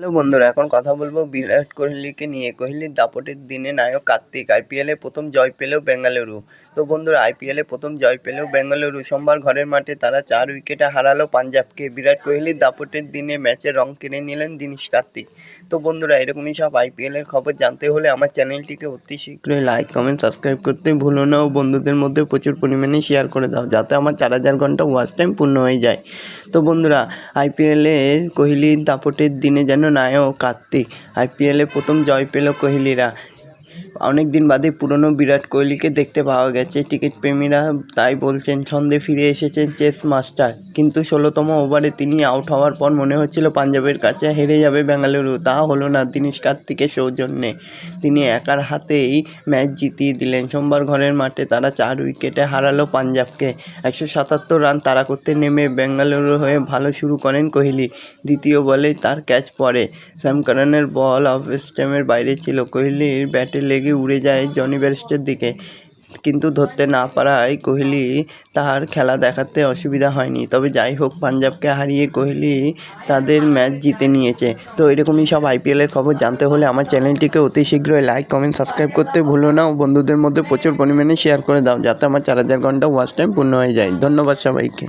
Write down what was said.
Hello বন্ধুরা, এখন কথা বলব বিরাট কোহলিকে নিয়ে। কোহলির দাপটের দিনে নায়ক কার্তিক আইপিএলে প্রথম জয় পেলেও বেঙ্গালুরু। তো বন্ধুরা আইপিএলে প্রথম জয় পেলেও বেঙ্গালুরু। সোমবার ঘরের মাঠে তারা চার উইকেটে হারালো পাঞ্জাবকে। বিরাট কোহলির দাপটের দিনে ম্যাচের রং কিনে নিলেন দিনেশ কার্তিক। তো বন্ধুরা, এরকমই সব আইপিএলের খবর জানতে হলে আমার চ্যানেলটিকে অতি শীঘ্রই লাইক কমেন্ট সাবস্ক্রাইব করতে ভুলো না ও বন্ধুদের মধ্যে প্রচুর পরিমাণে শেয়ার করে দাও, যাতে আমার চার হাজার ঘণ্টা ওয়াচ টাইম পূর্ণ হয়ে যায়। তো বন্ধুরা আইপিএলে কোহলির দাপটের দিনে যেন নায়ক কার্তিক। আইপিএলে প্রথম জয় পেল কোহলিরা। অনেক দিন বাদে পুরনো বিরাট কোহলিকে দেখতে পাওয়া গেছে। টিকিট প্রেমীরা তাই বলছেন, ছন্দে ফিরে এসেছেন চেস মাস্টার। কিন্তু ষোলোতম ওভারে তিনি আউট হওয়ার পর মনে হচ্ছিল পাঞ্জাবের কাছে হেরে যাবে বেঙ্গালুরু। তা হলো না, দিনেশ কার্তিকের সৌজন্যে। তিনি একার হাতেই ম্যাচ জিতিয়ে দিলেন। সোমবার ঘরের মাঠে তারা চার উইকেটে হারালো পাঞ্জাবকে। একশো সাতাত্তর রান তাড়া করতে নেমে বেঙ্গালুরু হয়ে ভালো শুরু করেন কোহলি। দ্বিতীয় বলেই তার ক্যাচ পড়ে। স্যাম কারানের বল অফ স্টেমের বাইরে ছিল। কোহলির ব্যাটে লেগে উড়ে যায় জনি বেস্টের দিকে। কিন্তু ধরতে না পারায় কোহলি তার খেলা দেখাতে অসুবিধা হয়নি। তবে যাই হোক, পাঞ্জাবকে হারিয়ে কোহলি তাদের ম্যাচ জিতে নিয়েছে। তো এরকমই সব আইপিএলের খবর জানতে হলে আমার চ্যানেলটিকে অতি শীঘ্রই লাইক, কমেন্ট, সাবস্ক্রাইব করতে ভুলো না ও বন্ধুদের মধ্যে প্রচুর পরিমাণে শেয়ার করে দাও, যাতে আমার চার হাজার ঘণ্টা ওয়াচ টাইম পূর্ণ হয়ে যায়। ধন্যবাদ সবাইকে।